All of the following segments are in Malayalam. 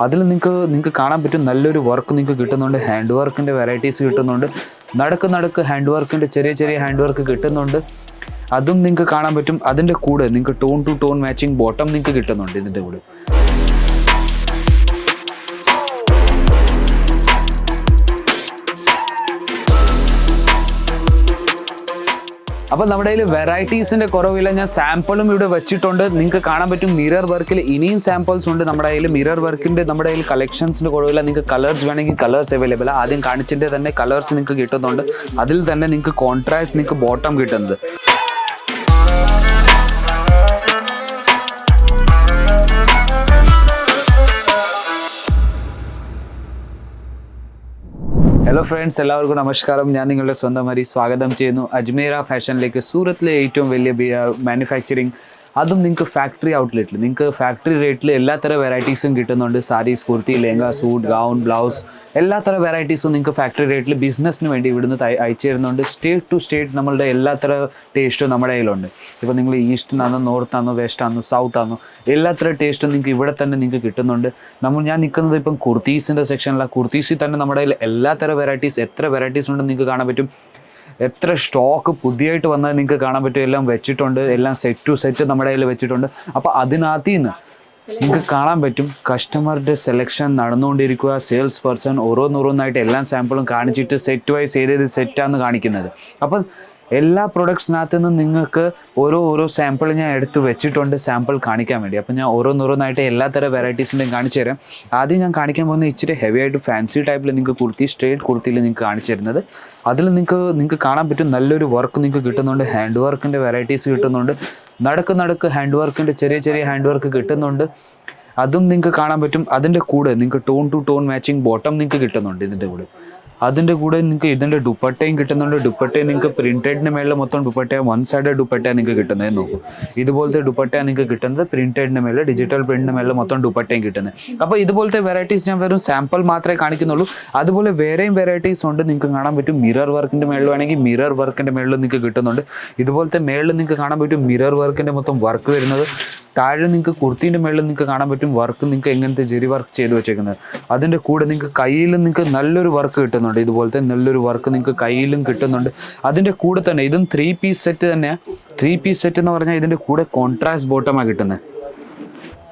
അതിൽ നിങ്ങൾക്ക് നിങ്ങൾക്ക് കാണാൻ പറ്റും നല്ലൊരു വർക്ക് നിങ്ങൾക്ക് കിട്ടുന്നുണ്ട്. ഹാൻഡ് വർക്കിന്റെ വെറൈറ്റീസ് കിട്ടുന്നുണ്ട്. നടക്ക് നടക്ക് ഹാൻഡ് വർക്കിന്റെ ചെറിയ ചെറിയ ഹാൻഡ് വർക്ക് കിട്ടുന്നുണ്ട്. അതും നിങ്ങൾക്ക് കാണാൻ പറ്റും. അതിന്റെ കൂടെ നിങ്ങൾക്ക് tone to tone matching bottom നിങ്ങൾക്ക് കിട്ടുന്നുണ്ട് ഇതിന്റെ കൂടെ. അപ്പോൾ നമ്മുടെ കയ്യിൽ വെറൈറ്റീസിന്റെ കുറവില്ല. ഞാൻ സാമ്പിളും ഇവിടെ വെച്ചിട്ടുണ്ട്. നിങ്ങൾക്ക് കാണാൻ പറ്റും മിറർ വർക്കിൽ ഇനിയും സാമ്പിൾസ് ഉണ്ട് നമ്മുടെ കയ്യിൽ മിറർ വർക്കിന്റെ നമ്മുടെ കയ്യിൽ കളക്ഷൻസിന്റെ കുറവില്ല. നിങ്ങൾക്ക് കളേഴ്സ് വേണമെങ്കിൽ കളേഴ്സ് അവൈലബിൾ ആദ്യം കാണിച്ചിട്ട് തന്നെ കളേഴ്സ് നിങ്ങൾക്ക് കിട്ടുന്നുണ്ട്. അതിൽ തന്നെ നിങ്ങൾക്ക് കോൺട്രാസ്റ്റ് നിങ്ങൾക്ക് ബോട്ടം കിട്ടുന്നത്. ഹലോ ഫ്രണ്ട്സ് എല്ലാവർക്കും നമസ്കാരം. ഞാൻ നിങ്ങളുടെ സ്വന്തം വരി സ്വാഗതം ചെയ്യുന്നു. അജ്മീറ ഫാഷനിലേക്ക്. സൂറത്തിലെ ഏറ്റവും വലിയ മാനുഫാക്ചറിങ് അതും നിങ്ങൾക്ക് ഫാക്ടറി ഔട്ട്ലെറ്റിൽ നിങ്ങൾക്ക് ഫാക്ടറി റേറ്റിൽ എല്ലാത്തരം വെറൈറ്റീസും കിട്ടുന്നുണ്ട്. Saris kurti lehenga suit gown blouse എല്ലാ എല്ലാത്തരം വെറൈറ്റീസും നിങ്ങൾക്ക് ഫാക്ടറി റേറ്റിൽ ബിസിനസ്സിന് വേണ്ടി ഇവിടുന്ന് അയച്ചു തരുന്നുണ്ട്. സ്റ്റേറ്റ് ടു സ്റ്റേറ്റ് നമ്മളുടെ എല്ലാത്തര ടേസ്റ്റും നമ്മുടെ കയ്യിലുണ്ട്. ഇപ്പോൾ നിങ്ങൾ ഈസ്റ്റ് ആണോ നോർത്ത് ആണോ വെസ്റ്റ് ആണോ സൗത്ത് ആണോ എല്ലാ തരം ടേസ്റ്റും നിങ്ങൾക്ക് ഇവിടെ തന്നെ നിങ്ങൾക്ക് കിട്ടുന്നുണ്ട്. നമ്മൾ ഞാൻ നിൽക്കുന്നത് ഇപ്പം കുർത്തീസിന്റെ സെക്ഷനിലാണ് കുർത്തീസിൽ തന്നെ നമ്മുടെ കയ്യിൽ എല്ലാത്തരം വെറൈറ്റീസ് എത്ര വെറൈറ്റീസ് ഉണ്ടെന്ന് നിങ്ങൾക്ക് കാണാൻ പറ്റും? എത്ര സ്റ്റോക്ക് പുതിയതായിട്ട് വന്നത് നിങ്ങൾക്ക് കാണാൻ പറ്റും. എല്ലാം വെച്ചിട്ടുണ്ട്. എല്ലാം സെറ്റ് ടു സെറ്റ് നമ്മുടെ കയ്യിൽ വെച്ചിട്ടുണ്ട്. അപ്പോൾ അതിനകത്ത് നിന്ന് നിങ്ങൾക്ക് കാണാൻ പറ്റും. കസ്റ്റമറുടെ സെലക്ഷൻ നടന്നുകൊണ്ടിരിക്കുക. സെയിൽസ് പേഴ്സൺ ഓരോന്നോരോന്നായിട്ട് എല്ലാ സാമ്പിളും കാണിച്ചിട്ട് സെറ്റ് വൈസ് ഏതേത് സെറ്റാന്ന് കാണിക്കുന്നത്. അപ്പം എല്ലാ പ്രൊഡക്ട്സിനകത്ത് നിന്നും നിങ്ങൾക്ക് ഓരോ ഓരോ സാമ്പിൾ ഞാൻ എടുത്ത് വെച്ചിട്ടുണ്ട് സാമ്പിൾ കാണിക്കാൻ വേണ്ടി. അപ്പോൾ ഞാൻ ഓരോന്നോരോന്നായിട്ട് എല്ലാ തരം വെറൈറ്റീസിന്റെയും കാണിച്ചു തരാം. ആദ്യം ഞാൻ കാണിക്കാൻ പോകുന്ന ഇച്ചിരി ഹെവി ആയിട്ട് ഫാൻസി ടൈപ്പിൽ നിങ്ങൾക്ക് കുർത്തി സ്ട്രേറ്റ് കുർത്തിയിൽ നിങ്ങൾക്ക് കാണിച്ചു തരുന്നത്. അതിൽ നിങ്ങൾക്ക് നിങ്ങൾക്ക് കാണാൻ പറ്റും നല്ലൊരു വർക്ക് നിങ്ങൾക്ക് കിട്ടുന്നുണ്ട്. ഹാൻഡ് വർക്കിന്റെ വെറൈറ്റീസ് കിട്ടുന്നുണ്ട്. നടക്ക് നടക്ക് ഹാൻഡ് വർക്കിന്റെ ചെറിയ ചെറിയ ഹാൻഡ് വർക്ക് കിട്ടുന്നുണ്ട്. അതും നിങ്ങൾക്ക് കാണാൻ പറ്റും. അതിന്റെ കൂടെ നിങ്ങൾക്ക് tone to tone matching bottom നിങ്ങൾക്ക് കിട്ടുന്നുണ്ട് ഇതിന്റെ കൂടെ. അതിന്റെ കൂടെ നിങ്ങൾക്ക് ഇതിന്റെ ദുപ്പട്ടയും കിട്ടുന്നുണ്ട്. ദുപ്പട്ടയും നിങ്ങൾക്ക് പ്രിന്റഡിന് മേളിൽ മൊത്തം ദുപ്പട്ട വൺ സൈഡ് ദുപ്പട്ട നിങ്ങൾക്ക് കിട്ടുന്നത്. നോക്കും. ഇതുപോലത്തെ ദുപ്പട്ട നിങ്ങൾക്ക് കിട്ടുന്നത് പ്രിന്റഡിന് മേളിൽ ഡിജിറ്റൽ പ്രിന്റിന് മേളിൽ മൊത്തം ദുപ്പട്ടയും കിട്ടുന്നത്. അപ്പോൾ ഇതുപോലത്തെ വെറൈറ്റീസ് ഞാൻ വെറും സാമ്പിൾ മാത്രമേ കാണിക്കുന്നുള്ളൂ. അതുപോലെ വേറെയും വെറൈറ്റീസ് ഉണ്ട് നിങ്ങൾക്ക് കാണാൻ പറ്റും. മിറർ വർക്കിന്റെ മേളിൽ വേണമെങ്കിൽ മിറർ വർക്കിന്റെ മേളിൽ നിങ്ങൾക്ക് കിട്ടുന്നുണ്ട്. ഇതുപോലത്തെ മേളിൽ നിങ്ങൾക്ക് കാണാൻ പറ്റും. മിറർ വർക്കിന്റെ മൊത്തം വർക്ക് വരുന്നത് താഴെ നിങ്ങൾക്ക് കുർത്തീന്റെ മേളിൽ നിങ്ങൾക്ക് കാണാൻ പറ്റും വർക്ക് നിങ്ങൾക്ക് എങ്ങനത്തെ ജെരി വർക്ക് ചെയ്ത് വെച്ചേക്കുന്നത്. അതിന്റെ കൂടെ നിങ്ങൾക്ക് കയ്യിലും നിങ്ങൾക്ക് നല്ലൊരു വർക്ക് കിട്ടുന്നുണ്ട്. ഇതുപോലത്തെ നല്ലൊരു വർക്ക് നിങ്ങൾക്ക് കയ്യിലും കിട്ടുന്നുണ്ട്. അതിന്റെ കൂടെ തന്നെ ഇതും ത്രീ പീസ് സെറ്റ് തന്നെയാണ് ത്രീ പീസ് സെറ്റ് എന്ന് പറഞ്ഞാൽ ഇതിന്റെ കൂടെ കോൺട്രാസ്റ്റ് ബോട്ടമാണ് കിട്ടുന്നത്.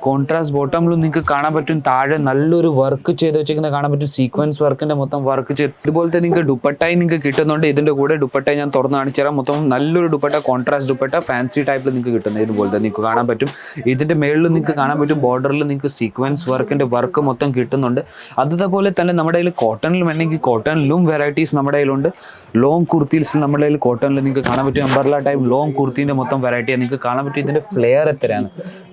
കോൺട്രാസ്റ്റ് ബോട്ടമിലും നിങ്ങൾക്ക് കാണാൻ പറ്റും. താഴെ നല്ലൊരു വർക്ക് ചെയ്ത് വെച്ചിരിക്കുന്ന കാണാൻ പറ്റും. സീക്വൻസ് വർക്കിന്റെ മൊത്തം വർക്ക് ചെയ്ത്. ഇതുപോലത്തെ നിങ്ങൾക്ക് ദുപ്പട്ടായി നിങ്ങൾക്ക് കിട്ടുന്നുണ്ട്. ഇതിന്റെ കൂടെ ദുപ്പട്ടായി ഞാൻ തുറന്ന് കാണിച്ചു തരാം. മൊത്തം നല്ലൊരു ദുപ്പട്ട കോൺട്രാസ്റ്റ് ദുപ്പട്ട ഫാൻസി ടൈപ്പിൽ നിങ്ങൾക്ക് കിട്ടുന്നത് ഇതുപോലത്തെ നിങ്ങൾക്ക് കാണാൻ പറ്റും. ഇതിന്റെ മേളിൽ നിങ്ങൾക്ക് കാണാൻ പറ്റും. ബോർഡറിൽ നിങ്ങൾക്ക് സീക്വൻസ് വർക്കിന്റെ വർക്ക് മൊത്തം കിട്ടുന്നുണ്ട്. അതുപോലെ തന്നെ നമ്മുടെ കയ്യിൽ കോട്ടണിൽ വേണമെങ്കിൽ കോട്ടണിലും വെറൈറ്റീസ് നമ്മുടെ കയ്യിലുണ്ട്. ലോങ് കുർത്തീസ് നമ്മുടെ കയ്യിൽ കോട്ടണിൽ നിങ്ങൾക്ക് കാണാൻ പറ്റും. അമ്പർല ടൈപ്പ് ലോങ് കുർത്തീന്റെ മൊത്തം വെറൈറ്റിയാണ് നിങ്ങൾക്ക് കാണാൻ പറ്റും. ഇതിന്റെ ഫ്ലെയർ എത്രയാണ്?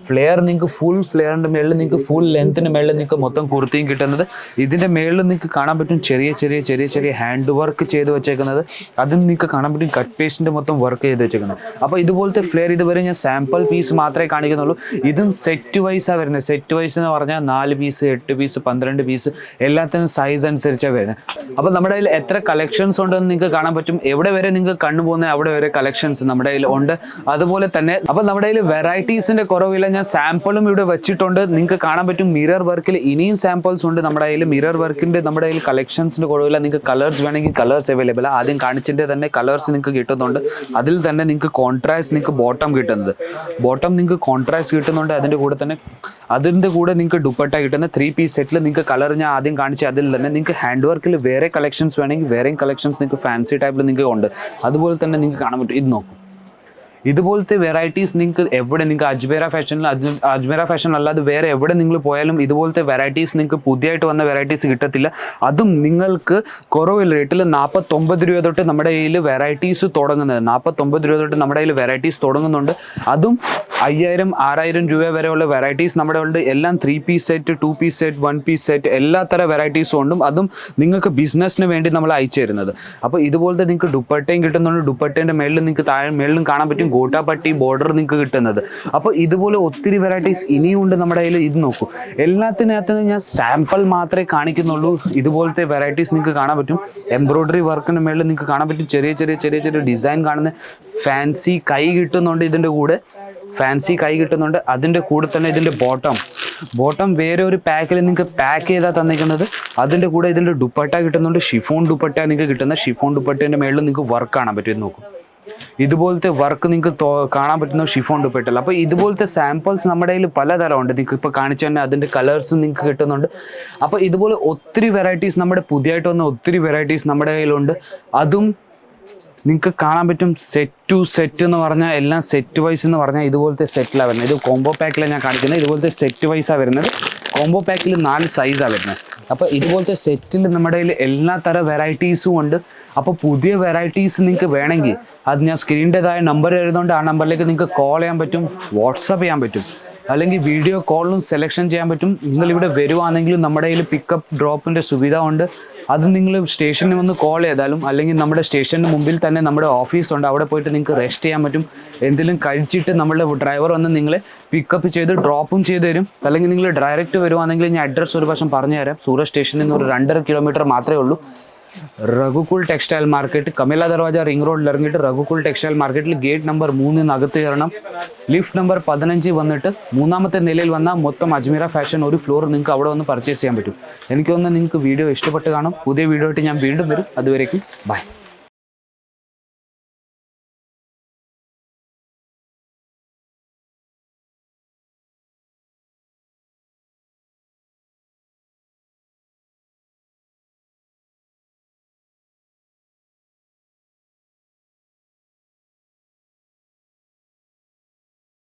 ഫ്ലെയർ നിങ്ങൾക്ക് ഫുൾ ഫ്ലെയറിന്റെ മേളിൽ നിങ്ങൾക്ക് ഫുൾ ലെങ്ത്തിന് മേളിൽ നിങ്ങൾക്ക് മൊത്തം കുർത്തിയും കിട്ടുന്നത്. ഇതിന്റെ മേളിൽ നിങ്ങൾക്ക് കാണാൻ പറ്റും ചെറിയ ചെറിയ ചെറിയ ചെറിയ ഹാൻഡ് വർക്ക് ചെയ്ത് വെച്ചേക്കുന്നത്. അതും നിങ്ങൾക്ക് കാണാൻ പറ്റും കട്ട് പേസ്റ്റിന്റെ മൊത്തം വർക്ക് ചെയ്ത് വെച്ചേക്കുന്നത്. അപ്പോൾ ഇതുപോലത്തെ ഫ്ലെയർ ഇതുവരെ ഞാൻ സാമ്പിൾ പീസ് മാത്രമേ കാണിക്കുന്നുള്ളൂ. ഇതും സെറ്റ് വൈസാണ് വരുന്നത്. സെറ്റ് വൈസ് എന്ന് പറഞ്ഞാൽ നാല് പീസ് എട്ട് പീസ് പന്ത്രണ്ട് പീസ് എല്ലാത്തിനും സൈസ് അനുസരിച്ചാണ് വരുന്നത്. അപ്പോൾ നമ്മുടെ കയ്യിൽ എത്ര കളക്ഷൻസ് ഉണ്ടെന്ന് നിങ്ങൾക്ക് കാണാൻ പറ്റും. എവിടെ വരെ നിങ്ങൾക്ക് കണ്ണു പോകുന്ന അവിടെ വരെ കളക്ഷൻസ് നമ്മുടെ കയ്യിൽ ഉണ്ട്. അതുപോലെ തന്നെ അപ്പോൾ നമ്മുടെ കയ്യിൽ വെറൈറ്റീസിന്റെ കുറവില്ല. ഞാൻ സാമ്പിളും ഇവിടെ വെച്ചിട്ടുണ്ട്. നിങ്ങൾക്ക് കാണാൻ പറ്റും മിറർ വർക്കിൽ ഇനിയും സാമ്പിൾസ് ഉണ്ട് നമ്മുടെ കയ്യിൽ. മിറർ വർക്കിന്റെ നമ്മുടെ കയ്യിൽ കളക്ഷൻസിന്റെ കുറവില്ല. നിങ്ങൾക്ക് കളേഴ്സ് വേണമെങ്കിൽ കളേഴ്സ് അവൈലബിൾ ആദ്യം കാണിച്ചിട്ട് തന്നെ കളേഴ്സ് നിങ്ങൾക്ക് കിട്ടുന്നുണ്ട്. അതിൽ തന്നെ നിങ്ങൾക്ക് കോൺട്രാസ്റ്റ് നിങ്ങൾക്ക് ബോട്ടം കിട്ടുന്നത്. ബോട്ടം നിങ്ങൾക്ക് കോൺട്രാസ്റ്റ് കിട്ടുന്നുണ്ട്. അതിന്റെ കൂടെ തന്നെ അതിന്റെ കൂടെ നിങ്ങൾക്ക് ദുപ്പട്ട കിട്ടുന്ന ത്രീ പീസ് സെറ്റിൽ നിങ്ങൾക്ക് കളർ ഞാൻ ആദ്യം കാണിച്ച അതിൽ തന്നെ നിങ്ങൾക്ക് ഹാൻഡ് വർക്കിൽ വേറെ കളക്ഷൻസ് വേണമെങ്കിൽ വേറെയും കളക്ഷൻസ് നിങ്ങൾക്ക് ഫാൻസി ടൈപ്പിൽ നിങ്ങൾക്ക് ഉണ്ട്. അതുപോലെ തന്നെ നിങ്ങൾക്ക് കാണാൻ പറ്റും. ഇത് നോക്കും. ഇതുപോലത്തെ വെറൈറ്റീസ് നിങ്ങൾക്ക് എവിടെ നിങ്ങൾക്ക് അജ്മേര ഫാഷനിൽ അജ്മേര ഫാഷൻ അല്ലാതെ വേറെ എവിടെ നിങ്ങൾ പോയാലും ഇതുപോലത്തെ വെറൈറ്റീസ് നിങ്ങൾക്ക് പുതിയതായിട്ട് വന്ന വെറൈറ്റീസ് കിട്ടത്തില്ല. അതും നിങ്ങൾക്ക് കുറവ് റേറ്റിൽ നാൽപ്പത്തൊമ്പത് രൂപ തൊട്ട് നമ്മുടെ കയ്യിൽ വെറൈറ്റീസ് തുടങ്ങുന്നത്. നാൽപ്പത്തൊമ്പത് രൂപ തൊട്ട് നമ്മുടെ കയ്യിൽ വെറൈറ്റീസ് തുടങ്ങുന്നുണ്ട്. അതും അയ്യായിരം ആറായിരം രൂപ വരെയുള്ള വെറൈറ്റീസ് നമ്മുടെ ഉണ്ട് എല്ലാം three piece set two piece set one piece set എല്ലാ തരം വെറൈറ്റീസും ഉണ്ടും. അതും നിങ്ങൾക്ക് ബിസിനസ്സിന് വേണ്ടി നമ്മൾ അയച്ചു തരുന്നത്. അപ്പോൾ ഇതുപോലത്തെ നിങ്ങൾക്ക് ദുപ്പട്ടയും കിട്ടുന്നുണ്ട്. ദുപ്പട്ടേന്റെ മേളിൽ നിങ്ങൾക്ക് താഴെ മേളിലും കാണാൻ പറ്റും ഗോട്ടാപ്പട്ടി ബോർഡർ നിങ്ങൾക്ക് കിട്ടുന്നത്. അപ്പോൾ ഇതുപോലെ ഒത്തിരി വെറൈറ്റീസ് ഇനിയും ഉണ്ട് നമ്മുടെ കയ്യിൽ ഇത് നോക്കൂ. എല്ലാത്തിനകത്ത് ഞാൻ സാമ്പിൾ മാത്രമേ കാണിക്കുന്നുള്ളൂ. ഇതുപോലത്തെ വെറൈറ്റീസ് നിങ്ങൾക്ക് കാണാൻ പറ്റും. എംബ്രോയ്ഡറി വർക്കിന്റെ മേളിൽ നിങ്ങൾക്ക് കാണാൻ പറ്റും. ചെറിയ ചെറിയ ചെറിയ ചെറിയ ഡിസൈൻ കാണുന്ന ഫാൻസി കൈ കിട്ടുന്നുണ്ട് ഇതിന്റെ കൂടെ. ഫാൻസി കൈ കിട്ടുന്നുണ്ട്. അതിന്റെ കൂടെ തന്നെ ഇതിന്റെ ബോട്ടം ബോട്ടം വേറെ ഒരു പാക്കിൽ നിങ്ങൾക്ക് പാക്ക് ചെയ്താൽ തന്നിരിക്കുന്നത്. അതിന്റെ കൂടെ ഇതിന്റെ ദുപ്പട്ട കിട്ടുന്നുണ്ട്. ഷിഫോൺ ദുപ്പട്ട നിങ്ങൾക്ക് കിട്ടുന്ന ഷിഫോൺ ദുപ്പട്ടേന്റെ മേളിൽ നിങ്ങൾക്ക് വർക്ക് കാണാൻ പറ്റും. നോക്കും. ഇതുപോലത്തെ വർക്ക് നിങ്ങൾക്ക് കാണാൻ പറ്റുന്ന ഷിഫോൺ ദുപ്പട്ടല്ല അപ്പോൾ ഇതുപോലത്തെ സാമ്പിൾസ് നമ്മുടെ കയ്യിൽ പലതരമുണ്ട്. നിങ്ങൾക്ക് ഇപ്പോൾ കാണിച്ചു തന്നെ അതിന്റെ കളേഴ്സും നിങ്ങൾക്ക് കിട്ടുന്നുണ്ട്. അപ്പോൾ ഇതുപോലെ ഒത്തിരി വെറൈറ്റീസ് നമ്മുടെ പുതിയതായിട്ട് വന്ന ഒത്തിരി വെറൈറ്റീസ് നമ്മുടെ കയ്യിലുണ്ട്. അതും നിങ്ങൾക്ക് കാണാൻ പറ്റും സെറ്റ് ടു സെറ്റ് എന്ന് പറഞ്ഞാൽ എല്ലാം സെറ്റ് വൈസ് എന്ന് പറഞ്ഞാൽ ഇതുപോലത്തെ സെറ്റിലാണ് വരുന്നത്. ഇത് കോംബോ പാക്കിലാണ് ഞാൻ കാണിക്കുന്നത്. ഇതുപോലത്തെ സെറ്റ് വൈസാണ് വരുന്നത്. കോംബോ പാക്കിൽ നാല് സൈസാണ് വരുന്നത്. അപ്പോൾ ഇതുപോലത്തെ സെറ്റിൽ നമ്മുടെ കയ്യിൽ എല്ലാ തര വെറൈറ്റീസും ഉണ്ട്. അപ്പോൾ പുതിയ വെറൈറ്റീസ് നിങ്ങൾക്ക് വേണമെങ്കിൽ അത് ഞാൻ സ്ക്രീനിന്റെതായ നമ്പർ എഴുതുന്നുണ്ട് ആ നമ്പറിലേക്ക് നിങ്ങൾക്ക് കോൾ ചെയ്യാൻ പറ്റും വാട്സപ്പ് ചെയ്യാൻ പറ്റും. അല്ലെങ്കിൽ വീഡിയോ കോളിലും സെലക്ഷൻ ചെയ്യാൻ പറ്റും. നിങ്ങൾ ഇവിടെ വരുവാണെങ്കിലും നമ്മുടെ കയ്യിൽ പിക്കപ്പ് ഡ്രോപ്പിന്റെ സുവിധ ഉണ്ട്. അത് നിങ്ങൾ സ്റ്റേഷനിൽ വന്ന് കോൾ ചെയ്താലും അല്ലെങ്കിൽ നമ്മുടെ സ്റ്റേഷന് മുമ്പിൽ തന്നെ നമ്മുടെ ഓഫീസ് ഉണ്ട്. അവിടെ പോയിട്ട് നിങ്ങൾക്ക് റെസ്റ്റ് ചെയ്യാൻ പറ്റും. എന്തെങ്കിലും കഴിച്ചിട്ട് നമ്മുടെ ഡ്രൈവർ വന്ന് നിങ്ങളെ പിക്കപ്പ് ചെയ്ത് ഡ്രോപ്പും ചെയ്ത് തരും. അല്ലെങ്കിൽ നിങ്ങൾ ഡയറക്റ്റ് വരുവാണെങ്കിൽ ഞാൻ അഡ്രസ്സ് ഒരു പ്രാവശ്യം പറഞ്ഞു തരാം സൂറത്ത് സ്റ്റേഷനിൽ നിന്ന് ഒരു രണ്ടര കിലോമീറ്റർ മാത്രമേ ഉള്ളൂ. Raghukul textile market Kamela Darwaja ring റോഡിൽ ഇറങ്ങിയിട്ട് റഘുകുൾ ടെക്സ്റ്റൈൽ മാർക്കറ്റിൽ ഗേറ്റ് നമ്പർ മൂന്നിന് അകത്ത് കയറണം. ലിഫ്റ്റ് നമ്പർ പതിനഞ്ച് വന്നിട്ട് മൂന്നാമത്തെ നിലയിൽ വന്നാൽ മൊത്തം അജ്മീറ ഫാഷൻ ഒരു ഫ്ലോർ നിങ്ങൾക്ക് അവിടെ വന്ന് പർച്ചേസ് ചെയ്യാൻ പറ്റും. എനിക്ക് തോന്നുന്നു നിങ്ങൾക്ക് വീഡിയോ ഇഷ്ടപ്പെട്ട് കാണും. പുതിയ വീഡിയോ ആയിട്ട് ഞാൻ വീണ്ടും വരും. അതുവരേക്കും ബൈ